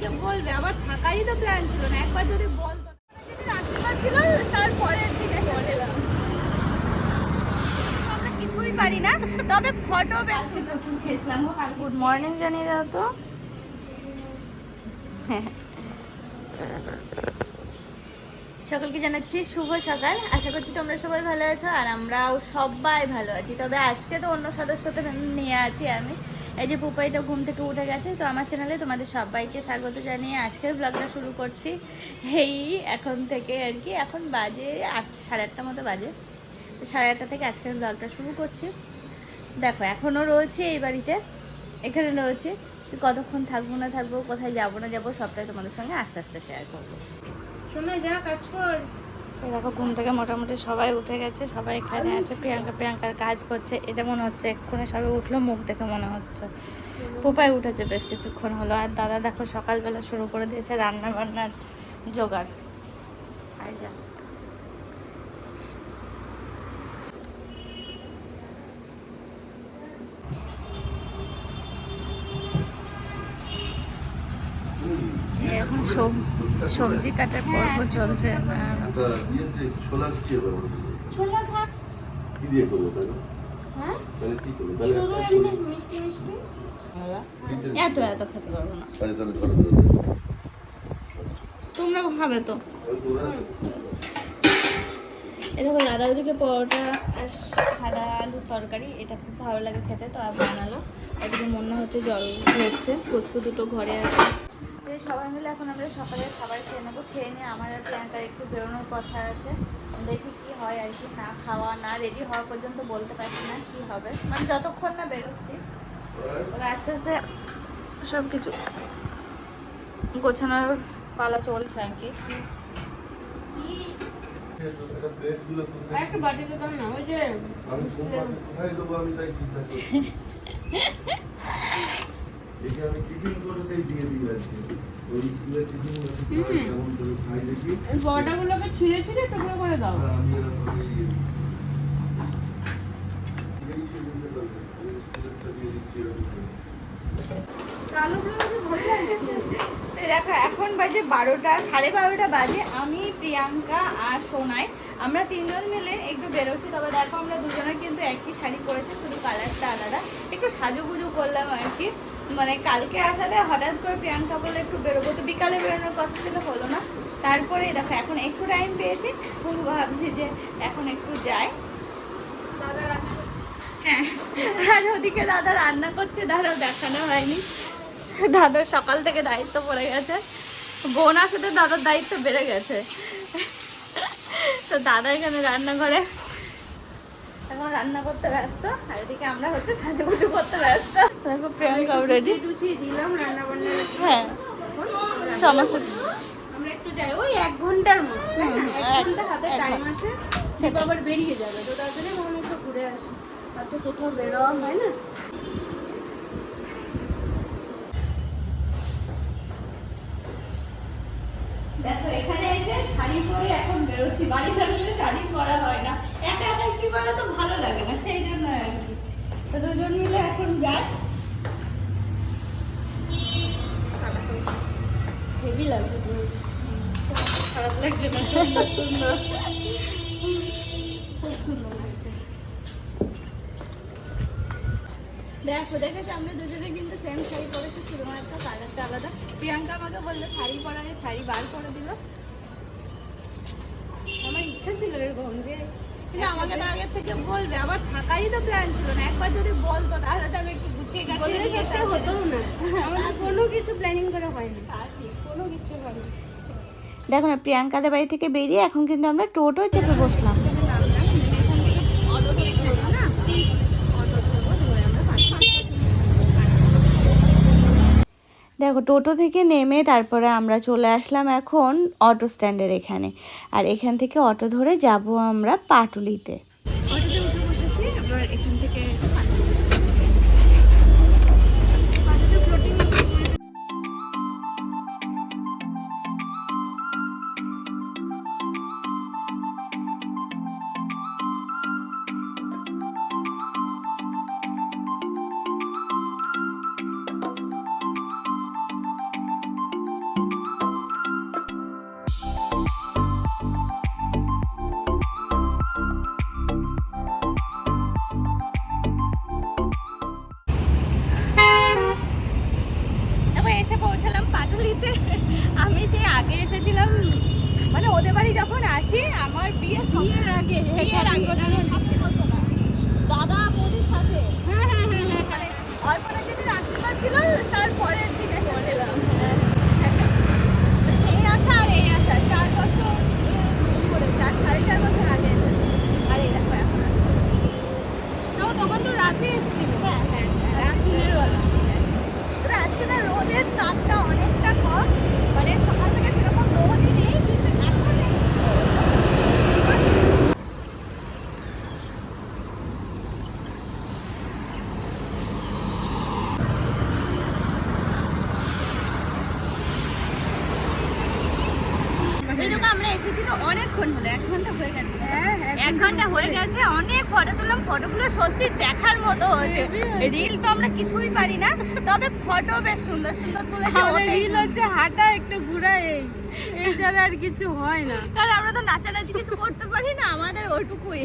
কে বলবে? আবার থাকারই তো প্ল্যান ছিল না। একবার যদি বলতো যেদিন আশীর্বাদ ছিল তারপরের দিন এসেছিলাম আমরা কিছুই পারি না। তবে ফটো বেশ প্রচুর খেয়েছিলাম গুড মর্নিং জানিয়ে দাও তো। সকলকে জানাচ্ছি শুভ সকাল। আশা করছি তোমরা সবাই ভালো আছো আর আমরাও সবাই ভালো আছি। তবে আজকে তো অন্য সদস্যদের নিয়ে আছি আমি। এই যে পুপাই তো ঘুম থেকে উঠে গেছে, তো আমার চ্যানেলে তোমাদের সবাইকে স্বাগত জানিয়ে আজকের ব্লগটা শুরু করছি। এই এখন থেকে আর কি, এখন বাজে আট, সাড়ে আটটা মতো বাজে। তো সাড়ে আটটা থেকে আজকের ব্লগটা শুরু করছি। দেখো এখনও রয়েছে এই বাড়িতে, এখানে রয়েছে। কতক্ষণ থাকব না থাকব, কোথায় যাব না যাব, সবটাই তোমাদের সঙ্গে আস্তে আস্তে শেয়ার করব। শোনা যা কাজ কর। দেখো, ঘুম থেকে মোটামুটি সবাই উঠে গেছে, সবাই এখানে আছে। প্রিয়াঙ্কা, প্রিয়াঙ্কার কাজ করছে, এটা মনে হচ্ছে এক্ষুনি সবাই উঠল, মুখ দেখে মনে হচ্ছে। পোপায় উঠেছে বেশ কিছুক্ষণ হলো, আর দাদা দেখো সকালবেলা শুরু করে দিয়েছে রান্না বান্নার জোগাড় যা। এমনি কাটার মিষ্টি চলছে এত এত খেতে পারব না। ধরো। তোমরা খাবে তো। ওই তো ওরা এ দেখো দাদা ওদিকে পরোটা আর সাদা আলুর তরকারি এটা খুব ভালো লাগে খেতে তো আর বানালো এদিকে মনে হচ্ছে জল হচ্ছে ফুটফু দুটো ঘরে আছে। তো সবাই মিলে এখন আমরা সকালের খাবার খেয়ে নেব। খেয়ে নিয়ে আমার আর প্ল্যানটার একটু বেরোনোর কথা আছে। দেখি কি হয় আর কি না খাওয়া না রেডি হওয়া পর্যন্ত বলতে পারছি না কি হবে। মানে যতক্ষণ না বেরোচ্ছি তবে আস্তে আস্তে সব কিছু গোছানোর পালা চলছে আর কি। দেখি আমি টিফিন করতেই দিয়ে দিই আজকে। ওই স্কুলের টিফিন কেমন করে খাই দেখি। বড়াগুলোকে ছিঁড়ে ছিঁড়ে টুকরো করে দাও। আমি এরকম দিয়ে দিই। এই দেখো এখন বাজে বারোটা সাড়ে বারোটা বাজে। আমি প্রিয়াঙ্কা আর সোনাই আমরা তিনজন মিলে একটু বেরোচ্ছি। তবে দেখো আমরা দুজনে কিন্তু একই শাড়ি পরেছি শুধু কালারটা আলাদা। একটু সাজুগুজু করলাম আর কি। মানে কালকে আসাতে হঠাৎ করে প্রিয়াঙ্কা বলে একটু বেরোবো। তো বিকালে বেরোনোর কথা ছিল হলো না। তারপরে দেখো এখন একটু টাইম পেয়েছি। খুব ভাবছি যে এখন একটু যাই। হ্যাঁ। আর ওদিকে দাদা রান্না করছে দাদাও দেখানো হয়নি। দাদার সকাল থেকে দায়িত্ব পড়ে গেছে। বোন আসাতে দাদার দায়িত্ব বেড়ে গেছে। তো দাদা এখানে রান্নাঘরে এখন রান্না করতে ব্যস্ত আর এদিকে আমরা হচ্ছে সাজুগুজু করতে ব্যস্ত। দেখো প্রিয়াঙ্কা দিলাম রান্না বান্না হ্যাঁ সমস্ত আমরা একটু যাই ওই এক ঘণ্টার এক- ঘণ্টা হাতে টাইম আছে সেটা আবার বেরিয়ে যাবে তো তার জন্য মনে একটু ঘুরে আসি। আর তো কোথাও বেরোয়া হয় না। দেখো এখানে এসে শাড়ি পরে এখন বেরোচ্ছি। বাড়ি থাকলে শাড়ি পরা হয় না। একা একা কি বলে তো ভালো লাগে না সেই জন্য আর কি তো দুজন মিলে এখন যাই। দেখো, দেখেছি? আমরা দুজনে কিন্তু সেম শাড়ি পরেছি, শুধুমাত্র কালারটা আলাদা। প্রিয়াঙ্কা আমাকে বলল, শাড়ি পরালে শাড়ি বার করে দিল। আমার ইচ্ছা ছিল এরকম যে কিন্তু আমাকে তো আগের থেকে বলবে আবার থাকারই তো প্ল্যান ছিল না। একবার যদি বলতো তাহলে তো আমি একটু গুছিয়ে হতো না। আমাদের কোনো কিছু প্ল্যানিং করা হয়নি। কোনো কিছু হয়নি। দেখো না প্রিয়াঙ্কাদের বাড়ি থেকে বেরিয়ে এখন কিন্তু আমরা টোটো চেপে বসলাম। দেখো, টোটো থেকে নেমে তারপরে আমরা চলে আসলাম এখন অটো স্ট্যান্ডের এখানে। আর এখান থেকে অটো ধরে যাব আমরা পাটুলিতে। আমরা এসেছি তো অনেকক্ষণ হলো এক ঘণ্টা হয়ে গেছে। হ্যাঁ এক ঘণ্টা হয়ে গেছে। অনেক ফটো তুললাম ফটোগুলো সত্যি দেখার মতো হয়েছে। রিল তো আমরা কিছুই পারি না তবে ফটো বেশ সুন্দর সুন্দর তুলেছে রিল হচ্ছে হাঁটা একটু ঘোরা এই এই ছাড়া আর কিছু হয় না। কারণ আমরা তো নাচানাচি কিছু করতে পারি না আমাদের ওইটুকুই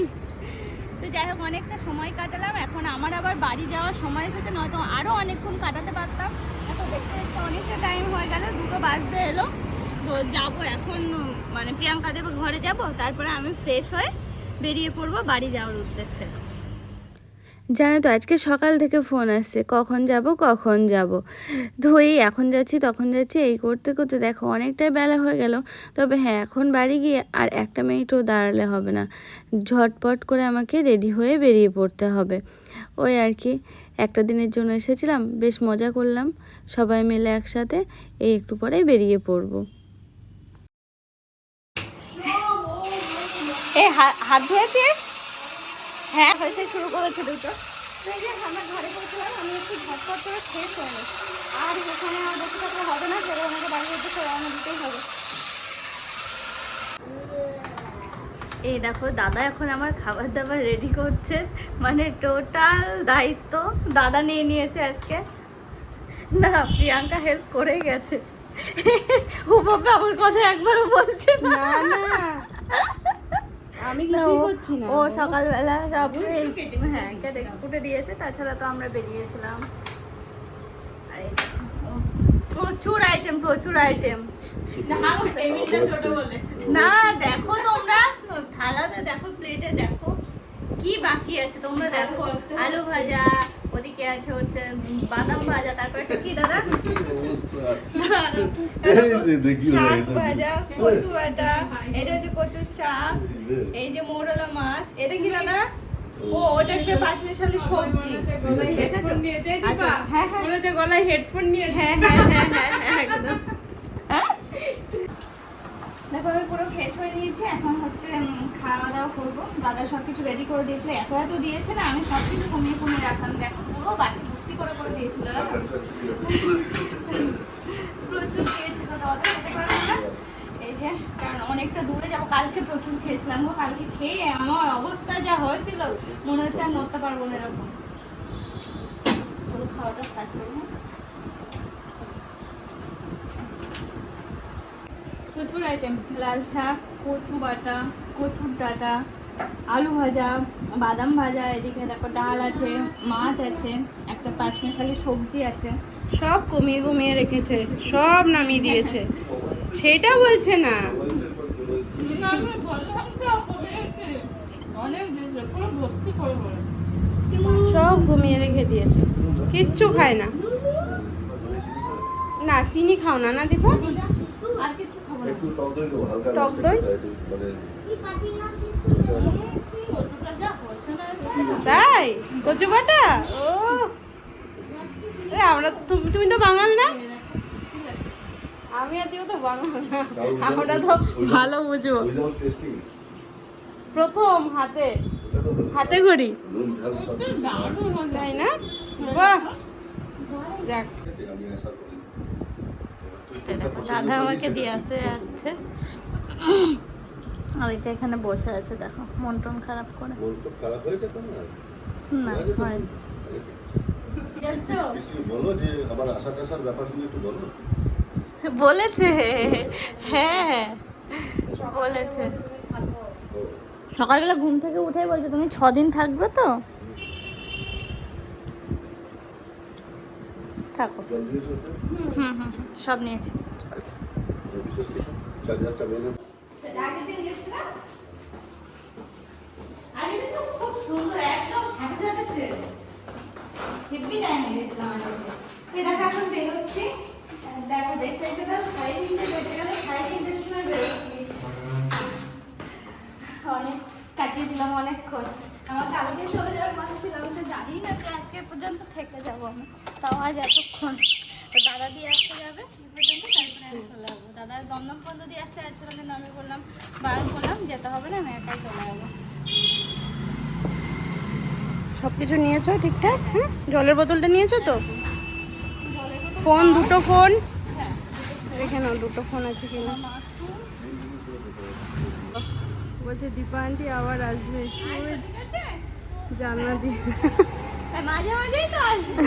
তো যাই হোক অনেকটা সময় কাটালাম এখন আমার আবার বাড়ি যাওয়ার সময় এসেছে নয়তো আরও অনেকক্ষণ কাটাতে পারতাম। দেখতে দেখতে অনেকটা টাইম হয়ে গেল দুটো বাজতে এলো। তো যাব এখন মানে প্রিয়াঙ্কা দেব ঘরে যাব, তারপরে আমি ফ্রেশ হয়ে বেরিয়ে পড়ব বাড়ি যাওয়ার উদ্দেশ্যে। জানো তো, আজকে সকাল থেকে ফোন আসছে, কখন যাব কখন যাব। তো এখন যাচ্ছি, তখন যাচ্ছি, এই করতে করতে দেখো অনেকটাই বেলা হয়ে গেল। তবে হ্যাঁ এখন বাড়ি গিয়ে আর একটা মিনিটও দাঁড়ালে হবে না। ঝটপট করে আমাকে রেডি হয়ে বেরিয়ে পড়তে হবে। ওই আর কি, একটা দিনের জন্য এসেছিলাম, বেশ মজা করলাম। সবাই মিলে একসাথে এই একটু পরে বেরিয়ে পড়ব। এই হাত ধুয়েছিস? হ্যাঁ হয়েছে শুরু করেছে দুটো। যে ঘরে আমি একটু ঝটপট করে হয়ে আর বসে থাকলে হবে না সেটা আমাকে রওনা দিতেই হবে। এই দেখো দাদা এখন আমার খাবার দাবার রেডি করছে। মানে টোটাল দায়িত্ব দাদা নিয়ে নিয়েছে আজকে। না প্রিয়াঙ্কা হেল্প করেই গেছে। ও বাবা আমার কথা একবারও বলছে না। আমি ও- করছি না। ও সকালবেলা সব হ্যাঁ কেটে কুটে দিয়েছে তাছাড়া তো আমরা বেরিয়েছিলাম। আর ও প্রচুর আইটেম প্রচুর আইটেম না দেখো তোমরা থালাতে দেখো প্লেটে দেখো। কি বাকি আছে তোমরা দেখো। আলু ভাজা ওদিকে আছে হচ্ছে বাদাম ভাজা তারপর কি দাদা? দেখি ভাজা কচু বাটা এটা হচ্ছে কচুর শাক এই যে মোরলা মাছ এটা কি দাদা? ও ওটা একটা পাঁচ মিশালি সবজি। আচ্ছা হ্যাঁ হ্যাঁ। গলায় হেডফোন নিয়েছে হ্যাঁ হ্যাঁ হ্যাঁ হ্যাঁ হ্যাঁ একদম। দেখো আমি পুরো ফ্রেশ হয়ে নিয়েছি। এখন হচ্ছে খাওয়া দাওয়া করব। দাদা সব কিছু রেডি করে দিয়েছিল। এত এত দিয়েছে না আমি সব কিছু কমিয়ে কমিয়ে রাখলাম। দেখো পুরো বাটি ভর্তি করে করে দিয়েছিল। দাদা। আচ্ছা আচ্ছা প্রচুর পারব না। এই যে কারণ অনেকটা দূরে যাব। কালকে প্রচুর খেয়েছিলাম গো। কালকে খেয়ে আমার অবস্থা যা হয়েছিল মনে হচ্ছে আর নড়তে পারব না এরকম। খাওয়াটা স্টার্ট করব প্রচুর আইটেম লাল শাক, কচু বাটা, কচুর ডাটা, আলু ভাজা, বাদাম ভাজা, এদিকে তারপর ডাল আছে, মাছ আছে, একটা পাঁচমিশালি সবজি আছে। সব কমিয়ে কমিয়ে রেখেছে, সব নামিয়ে দিয়েছে। সেটা বলছে না। সব কমিয়ে রেখে দিয়েছে। কিচ্ছু খায় না। না, চিনি খাও না না দীপা? একটু টক দই দেবো হালকা টক দই? মানে ওটা যা হচ্ছে না তাই? কচু বাটা? ও। আমরা তুমি তুমি তো বাঙাল না? আমি আর তো বাঙাল না। আমরা তো ভালো বুঝব। প্রথম হাতে। হাতে ঘড়ি। তাই না? বাহ! যাক। এবার দেখো, দাদা আমাকে দিয়ে আসতে যাচ্ছে। আর এটা এখানে বসে আছে দেখো মন টন খারাপ করে। খারাপ হয়েছে তোমার না? হয়েছে তো? হয়নি। আরে ঠিক আছে। কিছু বলো যে আবার আশা টাশার ব্যাপারগুলো একটু বলো। বলেছে। হ্যাঁ বলেছে। সকালবেলা ঘুম থেকে উঠে বলছে তুমি ছদিন থাকবে তো? থাকো? হুম হুম সব নিয়েছি বিশেষ কিছু চার্জারটা বেরো আগের দিন গেছিলাম আগের দিন তো খুব সুন্দর একদম সাথে সাথে ছিল হেব্বি টাইমে গেছিলাম আগের দিন এই দেখো এখন বেরোচ্ছি দেখো দেখতে দেখতে তো সাড়ে তিনটে বেজে গেল সাড়ে তিনটের সময় বেরোচ্ছি অনেক কাটিয়ে দিলাম অনেকক্ষণ আমার কালকে চলে যাওয়ার কথা ছিল আমি তো জানি না যে আজকে পর্যন্ত থেকে যাব আমি। তাও আজ এতক্ষণ। তো দাদা দিয়ে আসতে যাবে এই পর্যন্ত তারপরে আমি চলে যাব। দাদা দমদম পর্যন্ত দিয়ে আসতে যাচ্ছিল কিন্তু আমি বললাম বারণ করলাম যেতে হবে না আমি একাই চলে যাব। সব কিছু নিয়েছো ঠিকঠাক? হ্যাঁ জলের বোতলটা নিয়েছো তো? ফোন দুটো ফোন? রেখে নাও দুটো ফোন আছে কিনা। বলছে দীপা আন্টি আবার আসবে। জানলা দিয়ে। মাঝে মাঝেই তো আসব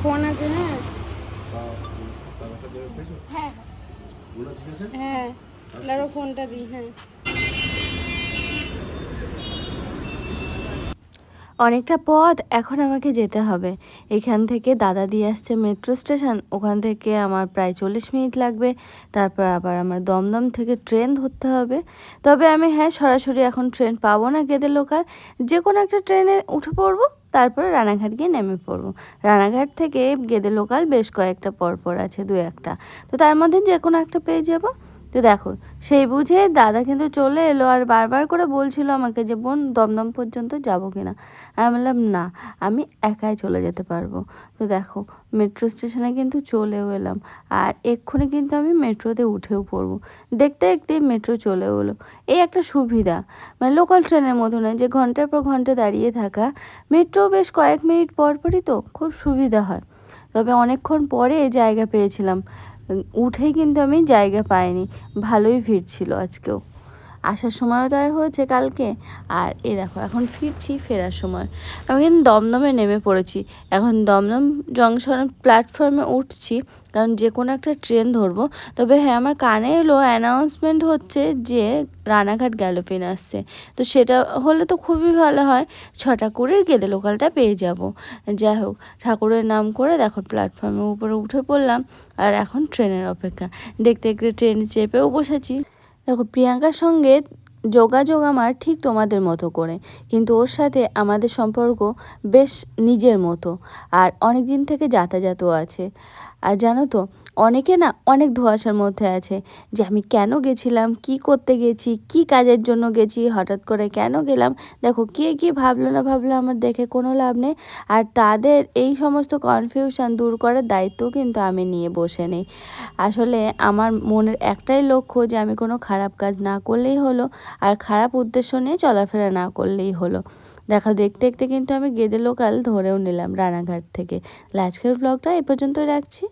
ফোন আছে হ্যাঁ। হ্যাঁ। ওগুলো ঠিক আছে হ্যাঁ ফোনটা দিই হ্যাঁ। অনেকটা পথ এখন আমাকে যেতে হবে। এখান থেকে দাদা দিয়ে আসছে মেট্রো স্টেশন ওখান থেকে আমার প্রায় চল্লিশ মিনিট লাগবে। তারপর আবার আমার দমদম থেকে ট্রেন ধরতে হবে। তবে আমি হ্যাঁ সরাসরি এখন ট্রেন পাবো না গেদে লোকাল যে কোনো একটা ট্রেনে উঠে পড়ব, তারপরে রানাঘাট গিয়ে নেমে পড়ব। রানাঘাট থেকে গেদে লোকাল বেশ কয়েকটা পরপর আছে দু একটা। তো তার মধ্যে যে কোনো একটা পেয়ে যাব। তো দেখো, সেই বুঝে দাদা কিন্তু চলে এলো আর বারবার করে বলছিল আমাকে যে, বোন, দমদম পর্যন্ত যাব কিনা? আমি বললাম, না, আমি একাই চলে যেতে পারব। তো দেখো মেট্রো স্টেশনে কিন্তু চলেও এলাম আর এক্ষুনি কিন্তু আমি মেট্রোতে উঠেও পড়ব। দেখতে দেখতে মেট্রো চলেও এলো। এই একটা সুবিধা মানে লোকাল ট্রেনের মতো নয় যে, ঘণ্টার পর ঘণ্টা দাঁড়িয়ে থাকা। মেট্রো বেশ কয়েক মিনিট পর পরই তো খুব সুবিধা হয়। তবে অনেকক্ষণ পরে জায়গা পেয়েছিলাম। উঠেই কিন্তু আমি জায়গা পাইনি। ভালোই ভিড় ছিল আজকেও। আসার সময়ও তাই হয়েছে কালকে। আর এ দেখো, এখন ফিরছি, ফেরার সময়। আমি কিন্তু দমদমে নেমে পড়েছি। এখন দমদম জংশন প্ল্যাটফর্মে উঠছি, কারণ যে কোনো একটা ট্রেন ধরবো। তবে হ্যাঁ আমার কানে এলো অ্যানাউন্সমেন্ট হচ্ছে যে রানাঘাট গ্যালোপিন আসছে। তো সেটা হলে তো খুবই ভালো হয়। ছটা করে গেদে লোকালটা পেয়ে যাব। যাই হোক, ঠাকুরের নাম করে দেখো প্ল্যাটফর্মের উপরে উঠে পড়লাম। আর এখন ট্রেনের অপেক্ষা। দেখতে দেখতে ট্রেনে চেপেও বসেছি। দেখো, প্রিয়াঙ্কার সঙ্গে যোগাযোগ আমার ঠিক তোমাদের মতো করে, কিন্তু ওর সাথে আমাদের সম্পর্ক বেশ নিজের মতো, আর অনেক দিন থেকে যাতায়াতও আছে। আর জানো তো অনেকে না অনেক ধোঁয়াশার মধ্যে আছে যে আমি কেন গেছিলাম, কি করতে গেছি, কি কাজের জন্য গেছি, হঠাৎ করে কেন গেলাম? দেখো কে কি ভাবলো না ভাবলো আমার দেখে কোনো লাভ নেই। আর তাদের এই সমস্ত কনফিউশন দূর করার দায়িত্ব কিন্তু আমি নিয়ে বসে নেই। আসলে আমার মনের একটাই লক্ষ্য যে আমি কোনো খারাপ কাজ না করলেই হলো আর খারাপ উদ্দেশ্য নিয়ে চলাফেরা না করলেই হলো। দেখা দেখতে দেখতে কিন্তু আমি গেদে লোকাল ধরেও নিলাম রানাঘাট থেকে। আজকের ব্লগটা এ পর্যন্ত রাখছি।